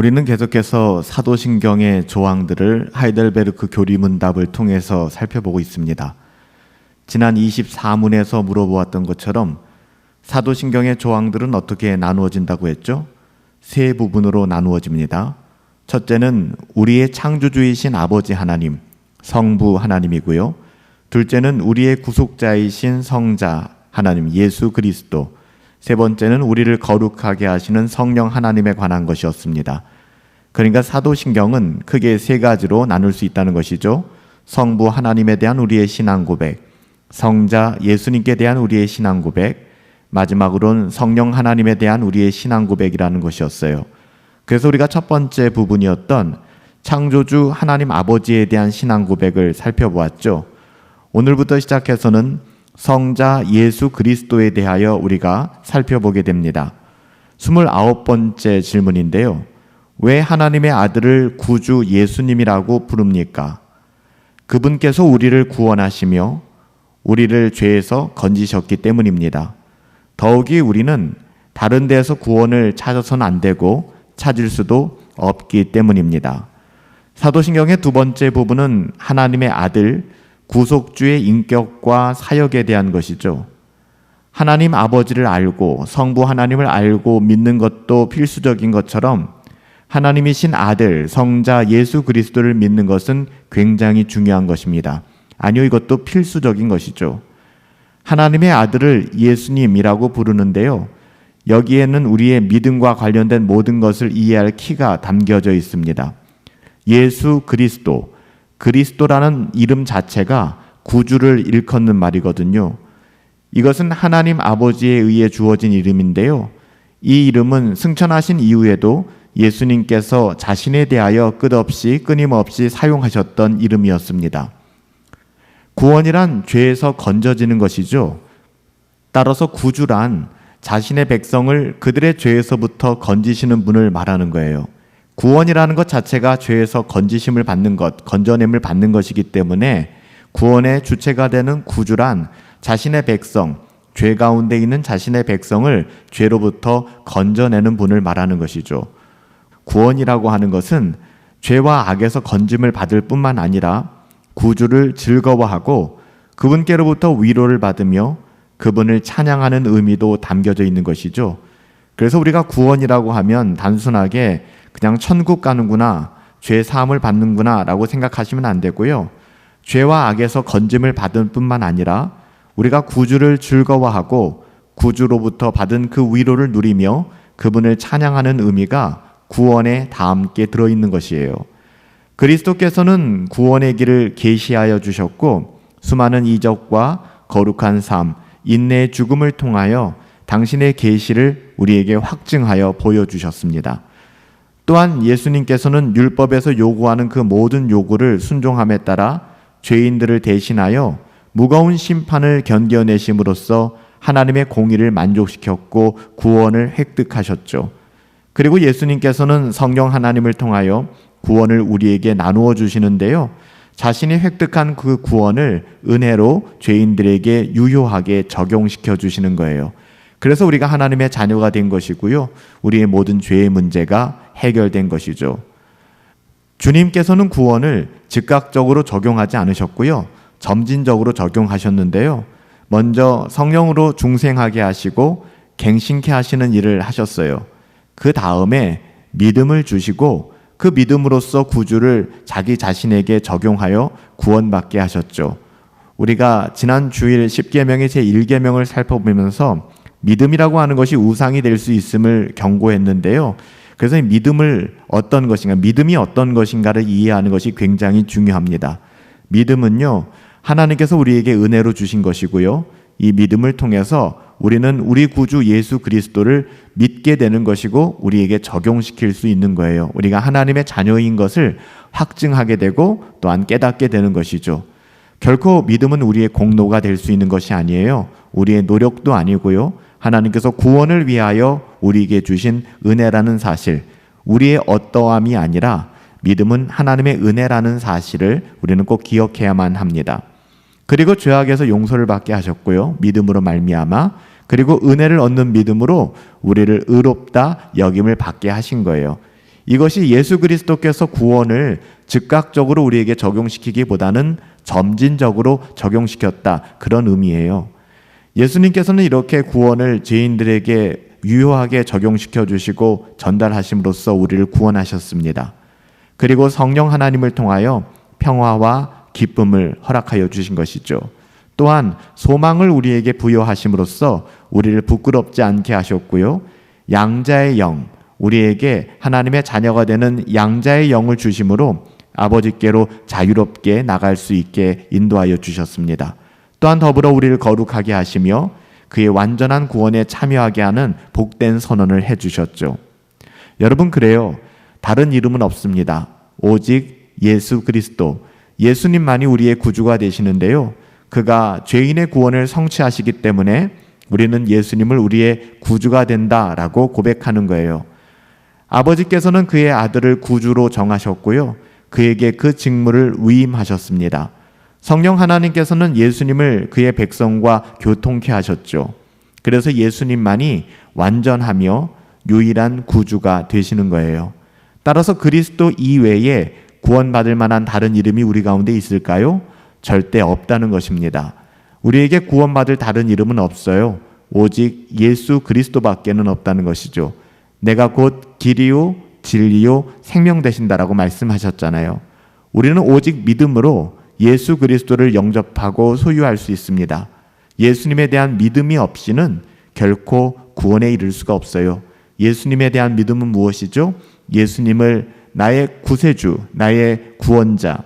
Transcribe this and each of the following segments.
우리는 계속해서 사도신경의 조항들을 하이델베르크 교리문답을 통해서 살펴보고 있습니다. 지난 24문에서 물어보았던 것처럼 사도신경의 조항들은 어떻게 나누어진다고 했죠? 세 부분으로 나누어집니다. 첫째는 우리의 창조주이신 아버지 하나님, 성부 하나님이고요. 둘째는 우리의 구속자이신 성자 하나님 예수 그리스도. 세 번째는 우리를 거룩하게 하시는 성령 하나님에 관한 것이었습니다. 그러니까 사도신경은 크게 세 가지로 나눌 수 있다는 것이죠. 성부 하나님에 대한 우리의 신앙 고백, 성자 예수님께 대한 우리의 신앙 고백, 마지막으로는 성령 하나님에 대한 우리의 신앙 고백이라는 것이었어요. 그래서 우리가 첫 번째 부분이었던 창조주 하나님 아버지에 대한 신앙 고백을 살펴보았죠. 오늘부터 시작해서는 성자 예수 그리스도에 대하여 우리가 살펴보게 됩니다. 29번째 질문인데요. 왜 하나님의 아들을 구주 예수님이라고 부릅니까? 그분께서 우리를 구원하시며 우리를 죄에서 건지셨기 때문입니다. 더욱이 우리는 다른 데서 구원을 찾아서는 안 되고 찾을 수도 없기 때문입니다. 사도신경의 두 번째 부분은 하나님의 아들 구속주의 인격과 사역에 대한 것이죠. 하나님 아버지를 알고 성부 하나님을 알고 믿는 것도 필수적인 것처럼 하나님이신 아들 성자 예수 그리스도를 믿는 것은 굉장히 중요한 것입니다. 아니요, 이것도 필수적인 것이죠. 하나님의 아들을 예수님이라고 부르는데요. 여기에는 우리의 믿음과 관련된 모든 것을 이해할 키가 담겨져 있습니다. 예수 그리스도, 그리스도라는 이름 자체가 구주를 일컫는 말이거든요. 이것은 하나님 아버지에 의해 주어진 이름인데요. 이 이름은 승천하신 이후에도 예수님께서 자신에 대하여 끝없이 끊임없이 사용하셨던 이름이었습니다. 구원이란 죄에서 건져지는 것이죠. 따라서 구주란 자신의 백성을 그들의 죄에서부터 건지시는 분을 말하는 거예요. 구원이라는 것 자체가 죄에서 건지심을 받는 것, 건져냄을 받는 것이기 때문에 구원의 주체가 되는 구주란 자신의 백성, 죄 가운데 있는 자신의 백성을 죄로부터 건져내는 분을 말하는 것이죠. 구원이라고 하는 것은 죄와 악에서 건짐을 받을 뿐만 아니라 구주를 즐거워하고 그분께로부터 위로를 받으며 그분을 찬양하는 의미도 담겨져 있는 것이죠. 그래서 우리가 구원이라고 하면 단순하게 그냥 천국 가는구나, 죄 사함을 받는구나라고 생각하시면 안 되고요. 죄와 악에서 건짐을 받은 뿐만 아니라 우리가 구주를 즐거워하고 구주로부터 받은 그 위로를 누리며 그분을 찬양하는 의미가 구원에 다 함께 들어 있는 것이에요. 그리스도께서는 구원의 길을 계시하여 주셨고 수많은 이적과 거룩한 삶, 인내의 죽음을 통하여 당신의 계시를 우리에게 확증하여 보여 주셨습니다. 또한 예수님께서는 율법에서 요구하는 그 모든 요구를 순종함에 따라 죄인들을 대신하여 무거운 심판을 견뎌내심으로써 하나님의 공의를 만족시켰고 구원을 획득하셨죠. 그리고 예수님께서는 성령 하나님을 통하여 구원을 우리에게 나누어 주시는데요. 자신이 획득한 그 구원을 은혜로 죄인들에게 유효하게 적용시켜 주시는 거예요. 그래서 우리가 하나님의 자녀가 된 것이고요. 우리의 모든 죄의 문제가 해결된 것이죠. 주님께서는 구원을 즉각적으로 적용하지 않으셨고요. 점진적으로 적용하셨는데요. 먼저 성령으로 중생하게 하시고 갱신케 하시는 일을 하셨어요. 그 다음에 믿음을 주시고 그 믿음으로써 구주를 자기 자신에게 적용하여 구원받게 하셨죠. 우리가 지난 주일 10계명의 제1계명을 살펴보면서 믿음이라고 하는 것이 우상이 될 수 있음을 경고했는데요. 그래서 이 믿음을 어떤 것인가, 믿음이 어떤 것인가를 이해하는 것이 굉장히 중요합니다. 믿음은요, 하나님께서 우리에게 은혜로 주신 것이고요. 이 믿음을 통해서 우리는 우리 구주 예수 그리스도를 믿게 되는 것이고 우리에게 적용시킬 수 있는 거예요. 우리가 하나님의 자녀인 것을 확증하게 되고 또한 깨닫게 되는 것이죠. 결코 믿음은 우리의 공로가 될 수 있는 것이 아니에요. 우리의 노력도 아니고요. 하나님께서 구원을 위하여 우리에게 주신 은혜라는 사실, 우리의 어떠함이 아니라 믿음은 하나님의 은혜라는 사실을 우리는 꼭 기억해야만 합니다. 그리고 죄악에서 용서를 받게 하셨고요. 믿음으로 말미암아 그리고 은혜를 얻는 믿음으로 우리를 의롭다 여김을 받게 하신 거예요. 이것이 예수 그리스도께서 구원을 즉각적으로 우리에게 적용시키기보다는 점진적으로 적용시켰다. 그런 의미예요. 예수님께서는 이렇게 구원을 죄인들에게 유효하게 적용시켜 주시고 전달하심으로써 우리를 구원하셨습니다. 그리고 성령 하나님을 통하여 평화와 기쁨을 허락하여 주신 것이죠. 또한 소망을 우리에게 부여하심으로써 우리를 부끄럽지 않게 하셨고요. 양자의 영, 우리에게 하나님의 자녀가 되는 양자의 영을 주심으로 아버지께로 자유롭게 나갈 수 있게 인도하여 주셨습니다. 또한 더불어 우리를 거룩하게 하시며 그의 완전한 구원에 참여하게 하는 복된 선언을 해 주셨죠. 여러분 그래요. 다른 이름은 없습니다. 오직 예수 그리스도. 예수님만이 우리의 구주가 되시는데요. 그가 죄인의 구원을 성취하시기 때문에 우리는 예수님을 우리의 구주가 된다라고 고백하는 거예요. 아버지께서는 그의 아들을 구주로 정하셨고요. 그에게 그 직무를 위임하셨습니다. 성령 하나님께서는 예수님을 그의 백성과 교통케 하셨죠. 그래서 예수님만이 완전하며 유일한 구주가 되시는 거예요. 따라서 그리스도 이외에 구원받을 만한 다른 이름이 우리 가운데 있을까요? 절대 없다는 것입니다. 우리에게 구원받을 다른 이름은 없어요. 오직 예수 그리스도밖에는 없다는 것이죠. 내가 곧 길이요 진리요 생명 되신다라고 말씀하셨잖아요. 우리는 오직 믿음으로 예수 그리스도를 영접하고 소유할 수 있습니다. 예수님에 대한 믿음이 없이는 결코 구원에 이를 수가 없어요. 예수님에 대한 믿음은 무엇이죠? 예수님을 나의 구세주, 나의 구원자,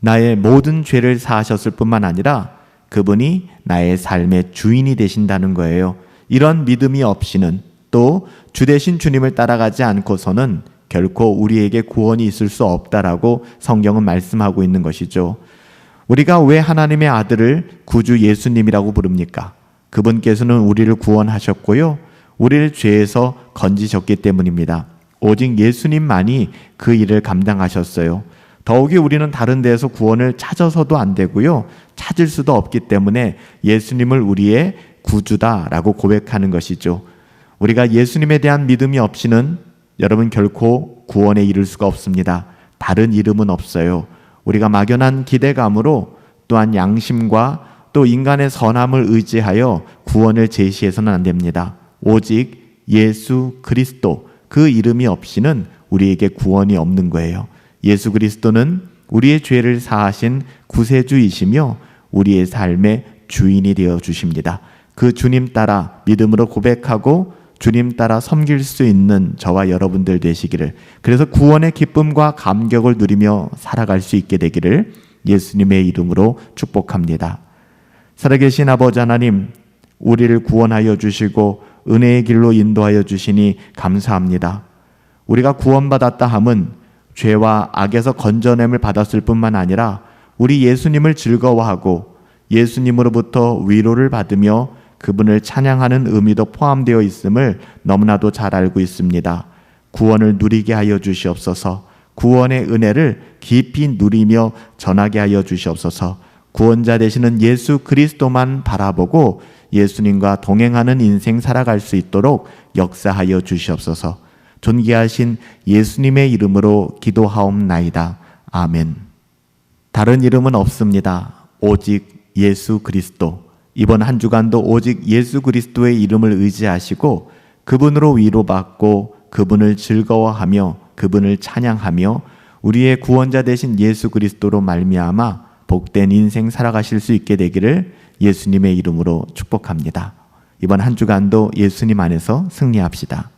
나의 모든 죄를 사하셨을 뿐만 아니라 그분이 나의 삶의 주인이 되신다는 거예요. 이런 믿음이 없이는 또 주 대신 주님을 따라가지 않고서는 결코 우리에게 구원이 있을 수 없다라고 성경은 말씀하고 있는 것이죠. 우리가 왜 하나님의 아들을 구주 예수님이라고 부릅니까? 그분께서는 우리를 구원하셨고요. 우리를 죄에서 건지셨기 때문입니다. 오직 예수님만이 그 일을 감당하셨어요. 더욱이 우리는 다른 데에서 구원을 찾아서도 안 되고요. 찾을 수도 없기 때문에 예수님을 우리의 구주다라고 고백하는 것이죠. 우리가 예수님에 대한 믿음이 없이는 여러분 결코 구원에 이를 수가 없습니다. 다른 이름은 없어요. 우리가 막연한 기대감으로 또한 양심과 또 인간의 선함을 의지하여 구원을 제시해서는 안 됩니다. 오직 예수 그리스도 그 이름이 없이는 우리에게 구원이 없는 거예요. 예수 그리스도는 우리의 죄를 사하신 구세주이시며 우리의 삶의 주인이 되어 주십니다. 그 주님 따라 믿음으로 고백하고 주님 따라 섬길 수 있는 저와 여러분들 되시기를 그래서 구원의 기쁨과 감격을 누리며 살아갈 수 있게 되기를 예수님의 이름으로 축복합니다. 살아계신 아버지 하나님 우리를 구원하여 주시고 은혜의 길로 인도하여 주시니 감사합니다. 우리가 구원받았다 함은 죄와 악에서 건져냄을 받았을 뿐만 아니라 우리 예수님을 즐거워하고 예수님으로부터 위로를 받으며 그분을 찬양하는 의미도 포함되어 있음을 너무나도 잘 알고 있습니다. 구원을 누리게 하여 주시옵소서. 구원의 은혜를 깊이 누리며 전하게 하여 주시옵소서. 구원자 되시는 예수 그리스도만 바라보고 예수님과 동행하는 인생 살아갈 수 있도록 역사하여 주시옵소서. 존귀하신 예수님의 이름으로 기도하옵나이다. 아멘. 다른 이름은 없습니다. 오직 예수 그리스도. 이번 한 주간도 오직 예수 그리스도의 이름을 의지하시고 그분으로 위로받고 그분을 즐거워하며 그분을 찬양하며 우리의 구원자 되신 예수 그리스도로 말미암아 복된 인생 살아가실 수 있게 되기를 예수님의 이름으로 축복합니다. 이번 한 주간도 예수님 안에서 승리합시다.